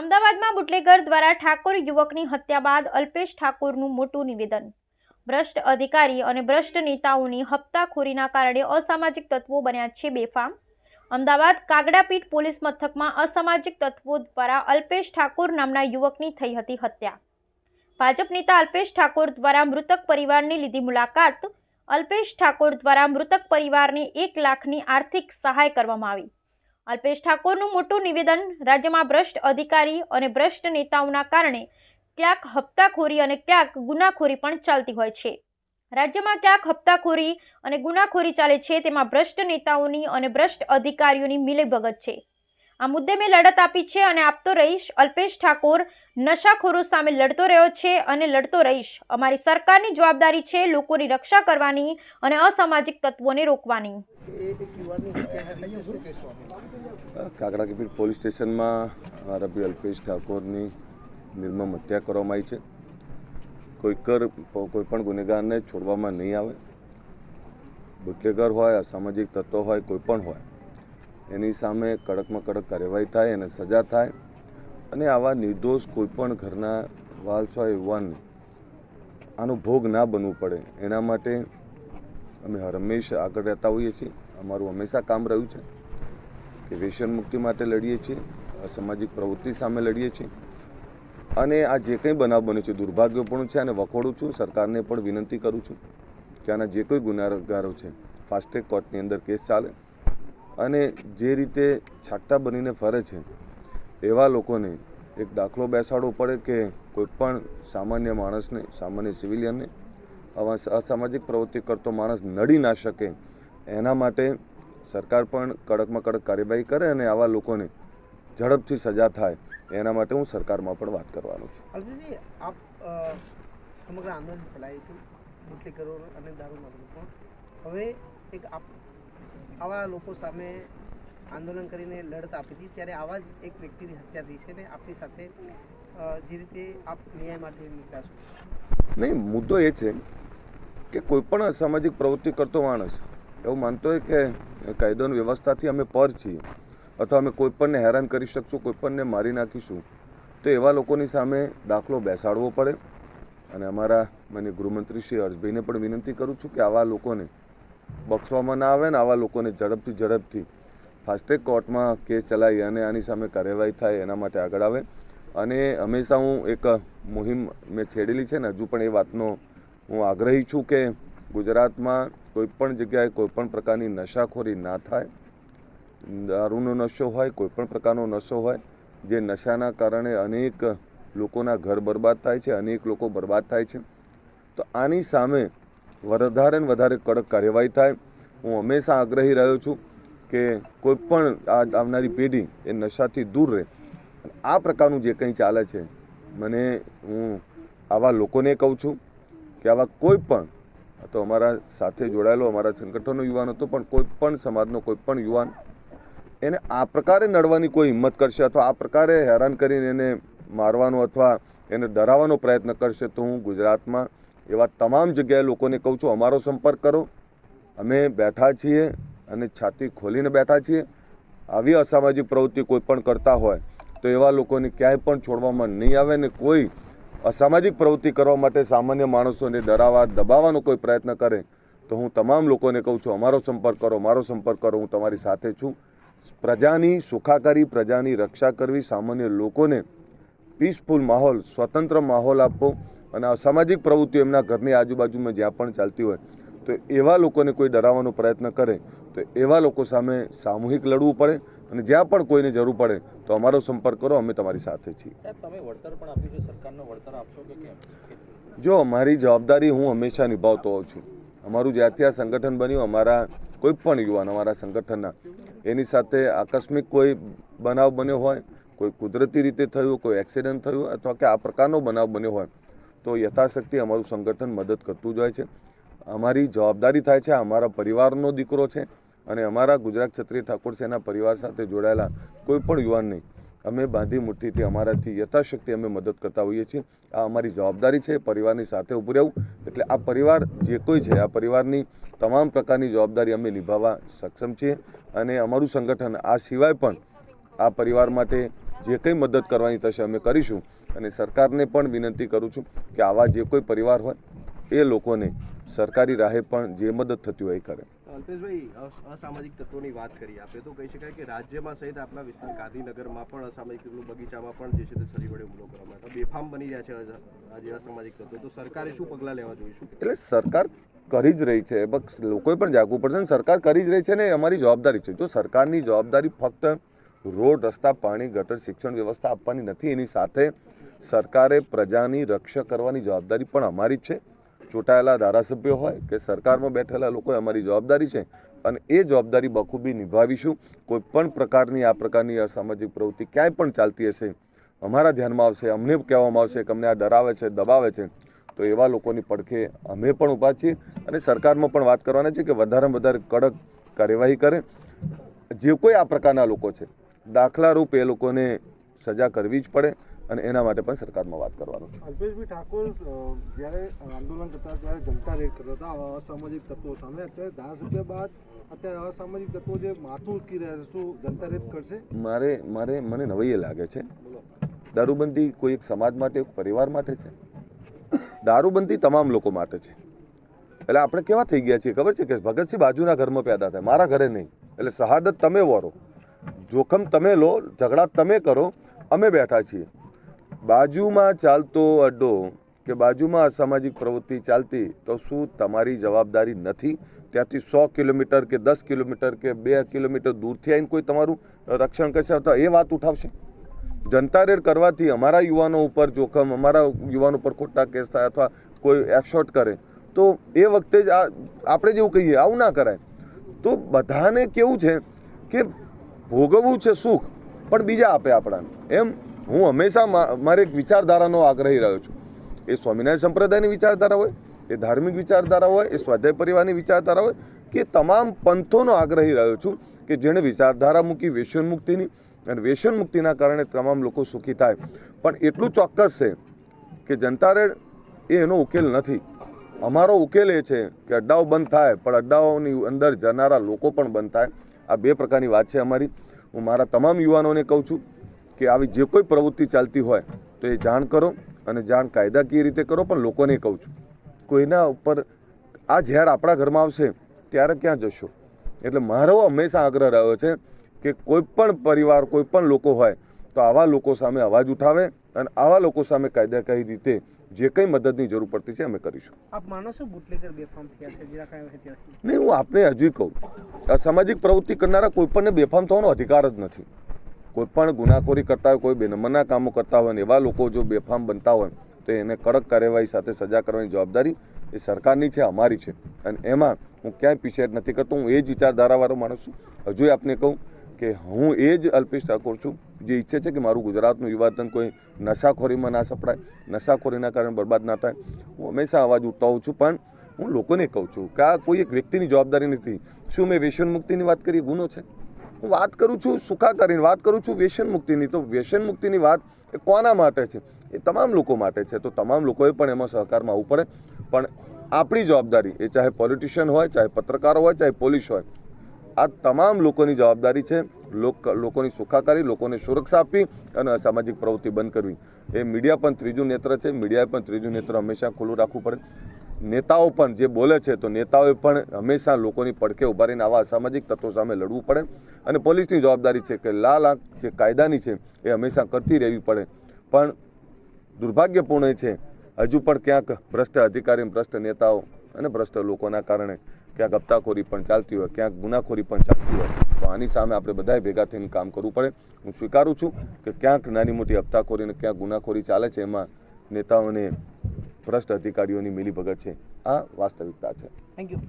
અમદાવાદમાં બુટલેગર દ્વારા ઠાકોર યુવકની હત્યા બાદ અલ્પેશ ઠાકોરનું મોટું નિવેદન. ભ્રષ્ટ અધિકારી અને ભ્રષ્ટ નેતાઓની હપ્તાખોરીના કારણે અસામાજિક તત્વો બન્યા છે બેફામ. અમદાવાદ કાગડાપીઠ પોલીસ મથકમાં અસામાજિક તત્વો દ્વારા અલ્પેશ ઠાકોર નામના યુવકની થઈ હતી હત્યા. ભાજપ નેતા અલ્પેશ ઠાકોર દ્વારા મૃતક પરિવારની લીધી મુલાકાત. અલ્પેશ ઠાકોર દ્વારા મૃતક પરિવારને એક લાખની આર્થિક સહાય કરવામાં આવી. અલ્પેશ ઠાકોરનું મોટું નિવેદન, રાજ્યમાં ભ્રષ્ટ અધિકારી અને ભ્રષ્ટ નેતાઓના કારણે ક્યાંક હપ્તાખોરી અને ક્યાંક ગુનાખોરી પણ ચાલતી હોય છે. રાજ્યમાં ક્યાંક હપ્તાખોરી અને ગુનાખોરી ચાલે છે, તેમાં ભ્રષ્ટ નેતાઓની અને ભ્રષ્ટ અધિકારીઓની મિલીભગત છે. આ મુદ્દે મેં લડત આપી છે અને આપતો રહીશ. અલ્પેશ ઠાકોર નશાખોરો સામે લડતો રહ્યો છે અને લડતો રહીશ. અમારી સરકારની જવાબદારી છે લોકોની રક્ષા કરવાની અને અસામાજિક તત્વોને રોકવાની. કાકડા પોલીસ સ્ટેશનમાં આરોપી અલ્પેશ ઠાકોરની નિર્મમ હત્યા કરવામાં આવી છે. કોઈ કર, કોઈ પણ ગુનેગારને છોડવામાં નહીં આવે. બુટલેગર હોય, અસામાજિક તત્વો હોય, કોઈ પણ હોય એની સામે કડકમાં કડક કાર્યવાહી થાય અને સજા થાય. અને આવા નિર્દોષ કોઈપણ ઘરના વાલ્સ યુવાનને આનો ભોગ ના બનવું પડે. એના માટે અમે હંમેશા આગળ રહેતા હોઈએ છીએ. અમારું હંમેશા કામ રહ્યું છે કે વ્યસન મુક્તિ માટે લડીએ છીએ, અસામાજિક પ્રવૃત્તિ સામે લડીએ છીએ. અને આ જે કંઈ બનાવ બન્યો છે, દુર્ભાગ્યપૂર્ણ છે અને વખોડું છું, સરકારને પણ વિનંતી કરું છું કે આના જે કોઈ ગુનાગારો છે, ફાસ્ટેગ કોર્ટની અંદર કેસ ચાલે. અને જે રીતે છાટ્ટા બનીને ફરે છે, એવા લોકોને એક દાખલો બેસાડવો પડે કે કોઈપણ સામાન્ય માણસને, સામાન્ય સિવિલિયનને, આવા અસામાજિક પ્રવૃત્તિ કરતો માણસ નડી ના શકે. એના માટે સરકાર પણ કડકમાં કડક કાર્યવાહી કરે અને આવા લોકોને ઝડપથી સજા થાય. એના માટે હું સરકારમાં પણ વાત કરવાનો છું. આપ સમગ્ર આંદોલન ચલાવ્યું હતું અને દારૂ હવે એક આપ આવા લોકો સામે આંદોલન કરીને લડત આપી હતી. ત્યારે આવા જ એક વ્યક્તિની હત્યા થઈ છે ને આપની સાથે જે રીતે આપ ન્યાય માટે નીકળ્યા છો? નહીં, મુદ્દો એ છે કે કોઈ પણ અસામાજિક પ્રવૃત્તિ કરતો માણસ, એવું માનતો હોય કે કાયદો વ્યવસ્થાથી અમે પર છીએ, અથવા અમે કોઈપણને હેરાન કરી શકશું કોઈપણને મારી નાખીશું, તો એવા લોકોની સામે દાખલો બેસાડવો પડે. અને અમારા મને ગૃહમંત્રી શ્રી હર્ષભાઈને પણ વિનંતી કરું છું કે આવા લોકોને બક્ષવામાં ના આવે ને આવા લોકોને ઝડપથી ઝડપથી ફાસ્ટ્રેક કોર્ટમાં કેસ ચલાવી અને આની સામે કાર્યવાહી થાય એના માટે આગળ આવે. અને હંમેશા હું એક મુહિમ મેં છેડેલી છે ને, હજુ પણ એ વાતનો હું આગ્રહી છું કે ગુજરાતમાં કોઈપણ જગ્યાએ કોઈપણ પ્રકારની નશાખોરી ના થાય. દારૂનો નશો હોય, કોઈ પણ પ્રકારનો નશો હોય, જે નશાના કારણે અનેક લોકોના ઘર બરબાદ થાય છે, અનેક લોકો બરબાદ થાય છે. તો આની સામે વધારે ને વધારે કડક કાર્યવાહી થાય. હું હંમેશા આગ્રહી રહ્યો છું કે કોઈ પણ આ આવનારી પેઢી એ નશાથી દૂર રહે. આ પ્રકારનું જે કંઈ ચાલે છે, મને હું આવા લોકોને કહું છું કે આવા કોઈ પણ તો અમારા સાથે જોડાયેલો અમારા સંગઠનનો યુવાન હતો, પણ કોઈ પણ સમાજનો કોઈ પણ યુવાન, એને આ પ્રકારે નડવાની કોઈ હિંમત કરશે અથવા આ પ્રકારે હેરાન કરીને એને મારવાનો અથવા એને ડરાવવાનો પ્રયત્ન કરશે તો હું ગુજરાતમાં એવા તમામ જગ્યાએ લોકોને કહું છું, અમારો સંપર્ક કરો. અમે બેઠા છીએ અને છાતી ખોલીને બેઠા છીએ. આવી અસામાજિક પ્રવૃત્તિ કોઈ પણ કરતા હોય, તો એવા લોકોને ક્યાંય પણ છોડવામાં નહીં આવે ને કોઈ અસામાજિક પ્રવૃત્તિ કરવા માટે સામાન્ય માણસોને ડરાવવા, દબાવવાનો કોઈ પ્રયત્ન કરે, તો હું તમામ લોકોને કહું છું, અમારો સંપર્ક કરો, મારો સંપર્ક કરો, હું તમારી સાથે છું. પ્રજાની સુખાકારી, પ્રજાની રક્ષા કરવી, સામાન્ય લોકોને પીસફુલ માહોલ, સ્વતંત્ર માહોલ આપવો અને આ સામાજિક પ્રવૃત્તિઓ એમના ઘરની આજુબાજુમાં જ્યાં પણ ચાલતી હોય તો એવા લોકોને કોઈ ડરાવવાનો પ્રયત્ન કરે તો એવા લોકો સામે સામૂહિક લડવું પડે અને જ્યાં પણ કોઈને જરૂર પડે તો અમારો સંપર્ક કરો અમે તમારી સાથે છીએ. વળતર પણ આપ્યું છે? વળતર આપશો જો અમારી જવાબદારી હું હંમેશા નિભાવતો હોઉં છું. અમારું જ્યાંથી આ સંગઠન બન્યું અમારા કોઈ પણ યુવાન અમારા સંગઠનના એની સાથે આકસ્મિક કોઈ બનાવ બન્યો હોય કોઈ કુદરતી રીતે થયું કોઈ એક્સિડન્ટ થયું અથવા કે આ પ્રકારનો બનાવ બન્યો હોય તો યથાશક્તિ અમારું સંગઠન મદદ કરતું જ હોય છે. અમારી જવાબદારી થાય છે, અમારા પરિવારનો દીકરો છે અને અમારા ગુજરાત ક્ષત્રિય ઠાકોર સેના પરિવાર સાથે જોડાયેલા કોઈ પણ યુવાનને અમે બાંધી મુઠ્ઠીથી અમારાથી યથાશક્તિ અમે મદદ કરતા હોઈએ છીએ. આ અમારી જવાબદારી છે, પરિવારની સાથે ઊભું રહેવું. એટલે આ પરિવાર જે કોઈ છે, આ પરિવારની તમામ પ્રકારની જવાબદારી અમે નિભાવવા સક્ષમ છીએ. અને અમારું સંગઠન આ સિવાય પણ આ પરિવાર માટે જે કંઈ મદદ કરવાની થશે અમે કરીશું. અને સરકારને પણ વિનંતી કરું છું કે આવા જે કોઈ પરિવાર હોય એ લોકોને સરકારી રાહે પણ જે મદદ થતી હોય એ કરે. અલ્પેશભાઈ અસ- અસામાજિક તત્વોની વાત કરીએ આપણે તો કહી શકાય કે રાજ્યમાં સહિત આપણા વિસ્તાર ગાંધીનગરમાં પણ અસામાજિક તત્વો બગીચામાં પણ જે છે તે છરી વડે હુમલો કરવામાં આવ્યો. બેફામ બની રહ્યા છે આજે અસામાજિક તત્વો. તો સરકારે શું પગલાં લેવા જોઈશું? એટલે સરકાર કરી જ રહી છે. બસ લોકોએ પણ જાગવું પડશે ને. સરકાર કરી જ રહી છે ને અમારી જવાબદારી છે. જો સરકારની જવાબદારી ફક્ત રોડ, રસ્તા, પાણી, ગટર, શિક્ષણ વ્યવસ્થા આપવાની નથી. એની સાથે સરકારે પ્રજાની રક્ષા કરવાની જવાબદારી પણ અમારી જ છે. ચૂંટાયેલા ધારાસભ્યો હોય કે સરકારમાં બેઠેલા લોકો અમારી જવાબદારી છે. અને એ જવાબદારી બખૂબી નિભાવીશું. કોઈ પણ પ્રકારની આ પ્રકારની અસામાજિક પ્રવૃત્તિ ક્યાંય પણ ચાલતી હશે. અમારા ધ્યાનમાં આવશે, અમને કહેવામાં આવશે કે અમને આ ડરાવે છે, દબાવે છે. તો એવા લોકોની પડખે અમે પણ ઊભા છીએ અને સરકારમાં પણ વાત કરવાના છે કે વધારેમાં વધારે કડક કાર્યવાહી કરે. જે કોઈ આ પ્રકારના લોકો છે દાખલારૂપ એ લોકોને સજા કરવી જ પડે અને એના માટે પણ સરકારમાં વાત કરવાનું છે. અલ્પેશભાઈ ઠાકોર જ્યારે આંદોલન કરતા ત્યારે જનતા રેડ કરતા હતા અસામાજિક તત્વો સામે અત્યારે ધારાસભ્ય બાદ અત્યારે અસામાજિક તત્વો જે માથું ઉચકી રહ્યા છે શું જનતા રેડ કરશે? મારે મારે મને નવાઈએ લાગે છે. દારૂબંધી કોઈ એક સમાજ માટે પરિવાર માટે છે? દારૂબંધી તમામ લોકો માટે છે. એટલે આપણે કેવા થઈ ગયા છીએ? ખબર છે કે ભગતસિંહ બાજુના ઘરમાં પેદા થાય મારા ઘરે નહીં. એટલે શહાદત તમે વરો. જોખમ તમે લો, ઝઘડા તમે કરો, અમે બેઠા છીએ. બાજુમાં ચાલતો અડ્ડો કે બાજુમાં અસામાજિક પ્રવૃત્તિ ચાલતી, તો શું તમારી જવાબદારી નથી? ત્યાંથી સો કિલોમીટર કે દસ કિલોમીટર કે બે કિલોમીટર દૂરથી આવીને કોઈ તમારું રક્ષણ કરશે? તો એ વાત ઉઠાવશે. જનતા રેડ કરવાથી અમારા યુવાનો ઉપર જોખમ, અમારા યુવાનો ઉપર ખોટા કેસ થાય અથવા કોઈ એક્શોટ કરે, તો એ વખતે જ આ, આપણે જેવું કહીએ, આવું ના કરાય. તો બધાને કેવું છે કે ભોગવવું છે સુખ, પણ બીજા આપે આપણાને. એમ હું હંમેશા મારી એક વિચારધારાનો આગ્રહી રહ્યો છું. એ સ્વામિનારાયણ સંપ્રદાયની વિચારધારા હોય, એ ધાર્મિક વિચારધારા હોય, એ સ્વાધ્યાય પરિવારની વિચારધારા હોય, કે તમામ પંથોનો આગ્રહી રહ્યો છું કે જેણે વિચારધારા મૂકી વ્યસન મુક્તિની અને વ્યસન મુક્તિના કારણે તમામ લોકો સુખી થાય. પણ એટલું ચોક્કસ છે કે જનતારેડ એ એનો ઉકેલ નથી. અમારો ઉકેલ એ છે કે અડ્ડાઓ બંધ થાય, પણ અડ્ડાઓની અંદર જનારા લોકો પણ બંધ થાય. આ બે પ્રકારની વાત છે અમારી. હું મારા તમામ યુવાનોને કહું છું કે આવી જે કોઈ પ્રવૃત્તિ ચાલતી હોય તો એ જાણ કરો અને જાણ કાયદાકીય રીતે કરો, પણ લોકોને કહું છું, કોઈના ઉપર આ ઝેર આપણા ઘરમાં આવશે ત્યારે ક્યાં જશો? એટલે મારો હંમેશા આગ્રહ રહ્યો છે કે કોઈ પણ પરિવાર, કોઈ પણ લોકો હોય તો આવા લોકો સામે અવાજ ઉઠાવે અને આવા લોકો સામે કાયદાકીય રીતે જે કંઈ મદદની જરૂર પડતી છે અમે કરીશું. આપ માનો છો બુટલેગર બેફામ થયા છે જરા કાંઈ નહીં હું આપને હજુ કહું. અસામાજિક પ્રવૃત્તિ કરનારા કોઈ પણને બેફામ થવાનો અધિકાર જ નથી. કોઈ પણ ગુનાખોરી કરતા હોય કોઈ બેનમના કામો કરતા હોય એવા લોકો જો બેફામ બનતા હોય તો એને કડક કાર્યવાહી સાથે સજા કરવાની જવાબદારી એ સરકારની છે અમારી છે. અને એમાં હું ક્યાંય પીછેટ નથી કરતો હું એ જ વિચારધારાવાળો માણસ છું. હજુ આપને કહું કે હું એ જ અલ્પેશ ઠાકોર છું. જે ઈચ્છે છે કે મારું ગુજરાતનું યુવાધન કોઈ નશાખોરીમાં ના સપડાય, નશાખોરીના કારણે બરબાદ ના થાય, હું હંમેશા અવાજ ઉઠતા હોઉં છું. પણ હું લોકોને કહું છું કે આ કોઈ એક વ્યક્તિની જવાબદારી નથી. શું મેં વ્યસન મુક્તિની વાત કરી? ગુનો છે. હું વાત કરું છું સુખાકારીની વાત કરું છું વ્યસન મુક્તિની. તો વ્યસન મુક્તિની વાત એ કોના માટે છે? એ તમામ લોકો માટે છે. તો તમામ લોકોએ પણ એમાં સહકારમાં આવવું પડે. પણ આપણી જવાબદારી એ ચાહે પોલિટિશિયન હોય, ચાહે પત્રકારો હોય, ચાહે પોલીસ હોય આ તમામ લોકોની જવાબદારી છે, લોક, લોકોની સુખાકારી, લોકોને સુરક્ષા આપવી અને અસામાજિક પ્રવૃત્તિ બંધ કરવી. એ મીડિયા પણ ત્રીજું નેત્ર છે. મીડિયાએ પણ ત્રીજું નેત્ર હંમેશા ખુલ્લું રાખવું પડે. નેતાઓ પણ જે બોલે છે, તો નેતાઓએ પણ હંમેશા લોકોની પડખે ઊભા રહીને આવા અસામાજિક તત્વો સામે લડવું પડે. અને પોલીસની જવાબદારી છે કે લાલ આંખ જે કાયદાની છે, એ હંમેશા કરતી રહેવી પડે. પણ દુર્ભાગ્યપૂર્ણ છે હજુ પણ ક્યાંક ભ્રષ્ટ અધિકારી, ભ્રષ્ટ નેતાઓ અને ભ્રષ્ટ લોકોના કારણે ક્યાંક હપ્તાખોરી પણ ચાલતી હોય, ક્યાંક ગુનાખોરી પણ ચાલતી હોય. તો આની સામે આપણે બધાએ ભેગા થઈને કામ કરવું પડે. હું સ્વીકારું છું કે ક્યાંક નાની મોટી હપ્તાખોરી અને ક્યાંક ગુનાખોરી ચાલે છે, એમાં નેતાઓને ભ્રષ્ટ અધિકારીઓની મિલીભગત છે. આ વાસ્તવિકતા છે. Thank you